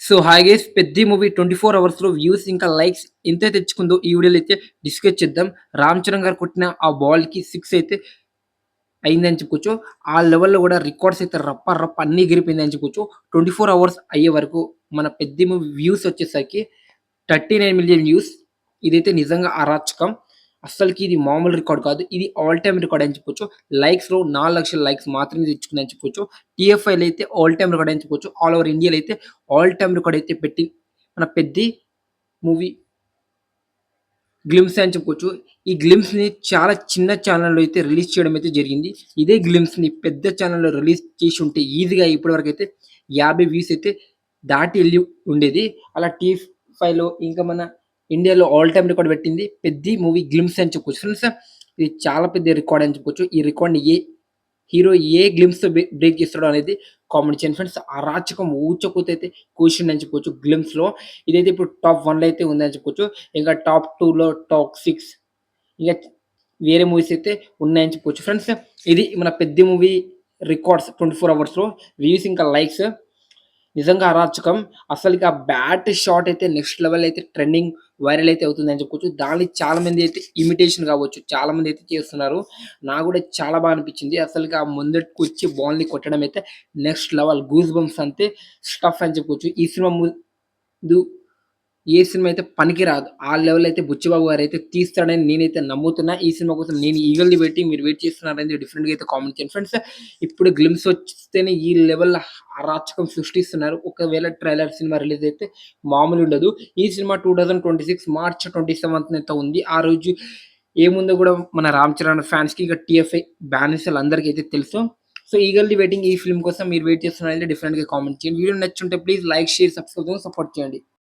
So hi పెద్ద movie twenty four అవర్స్లో views ఇంకా లైక్స్ ఎంత తెచ్చుకుందో ఈ వీడియోలో అయితే డిస్కస్ చేద్దాం. రామ్ చరణ్ గారు కొట్టిన ఆ బాల్కి సిక్స్ అయితే అయిందని చెప్పుకోవచ్చు. ఆ లెవెల్లో కూడా రికార్డ్స్ అయితే రప్ప రప్ప అన్ని అని చెప్పుకోవచ్చు. ట్వంటీ ఫోర్ అవర్స్ అయ్యే వరకు మన పెద్ద మూవీ వ్యూస్ వచ్చేసరికి థర్టీ నైన్ మిలియన్ వ్యూస్. ఇదైతే నిజంగా అరాచకం. అస్సలకి ఇది మామూలు రికార్డ్ కాదు. ఇది ఆల్ టైమ్ రికార్డ్ అని చెప్పొచ్చు. లైక్స్లో నాలుగు లక్షల లైక్స్ మాత్రమే తెచ్చుకుందని చెప్పొచ్చు. టీఎఫ్ఐలో అయితే ఆల్ టైమ్ రికార్డ్ అని చెప్పొచ్చు. ఆల్ ఓవర్ ఇండియాలో అయితే ఆల్ టైమ్ రికార్డ్ అయితే పెట్టి మన పెద్ద మూవీ గ్లిమ్స్ అని చెప్పుకోవచ్చు ఈ గ్లిమ్స్ని చాలా చిన్న ఛానల్లో అయితే రిలీజ్ చేయడం అయితే జరిగింది. ఇదే గ్లిమ్స్ని పెద్ద ఛానల్లో రిలీజ్ చేసి ఉంటే ఈజీగా ఇప్పటివరకు అయితే యాభై వ్యూస్ అయితే దాటి వెళ్ళి ఉండేది. అలా టీ ఫైవ్లో ఇంకా మన ఇండియాలో ఆల్ టైమ్ రికార్డ్ పెట్టింది. పెద్ద మూవీ గ్లిమ్స్ అని చెప్పుకోవచ్చు ఫ్రెండ్స్ ఇది చాలా పెద్ద రికార్డ్ అని చెప్పుకోవచ్చు ఈ రికార్డ్ని ఏ హీరో ఏ గ్లిమ్స్ బ్రేక్ చేస్తాడో అనేది కామెంట్ చేయండి. ఫ్రెండ్స్ అరాచకం ఊచకూత అయితే క్వశ్చన్ అని చెప్పుకోవచ్చు గ్లిమ్స్లో ఇదైతే ఇప్పుడు టాప్ వన్లో అయితే ఉందని చెప్పుకోవచ్చు ఇంకా టాప్ టూ లో టాప్ సిక్స్ ఇంకా వేరే మూవీస్ అయితే ఉన్నాయని చెప్పుకోవచ్చు ఫ్రెండ్స్ ఇది మన పెద్ద మూవీ రికార్డ్స్ ట్వంటీ ఫోర్ అవర్స్లో వ్యూస్ ఇంకా లైక్స్ నిజంగా అరాచకం. అసలుకి ఆ బ్యాట్ షాట్ అయితే నెక్స్ట్ లెవెల్ అయితే ట్రెండింగ్ వైరల్ అయితే అవుతుంది అని చెప్పుకోవచ్చు. దాన్ని చాలా మంది అయితే ఇమిటేషన్ కావచ్చు. చాలా మంది అయితే చేస్తున్నారు. నాకు కూడా చాలా బాగా అనిపించింది. అసలుకి ఆ ముందటికి వచ్చి బాల్ని కొట్టడం అయితే నెక్స్ట్ లెవెల్. గూస్ బంప్స్ అంతే. స్టఫ్ అని చెప్పుకోవచ్చు. ఈ సినిమా ముందు ఏ సినిమా అయితే పనికి రాదు ఆ లెవెల్ అయితే బుచ్చిబాబు గారు అయితే తీస్తాడని నేనైతే నమ్ముతున్నా. ఈ సినిమా కోసం నేను ఈగల్ని పెట్టి మీరు వెయిట్ చేస్తున్నారని డిఫరెంట్గా అయితే కామెంట్ చేయండి. ఫ్రెండ్స్ ఇప్పుడు గ్లిమ్స్ వస్తేనే ఈ లెవెల్ అరాచకం సృష్టిస్తున్నారు. ఒకవేళ ట్రైలర్ సినిమా రిలీజ్ అయితే మామూలు ఉండదు. ఈ cinema two thousand twenty six March twenty seventh అయితే ఉంది. ఆ రోజు ఏముందో కూడా మన రామ్ చరణ్ ఫ్యాన్స్కి ఇక టీఎఫ్ఐ బ్యానర్స్ అందరికీ అయితే తెలుసు. సో ఈగల్ది వెయిటింగ్ ఈ ఫిల్మ్ కోసం మీరు వెయిట్ చేస్తున్నారంటే డిఫరెంట్గా కామెంట్ చేయండి. Video నచ్చుంటే please like share subscribe support చేయండి.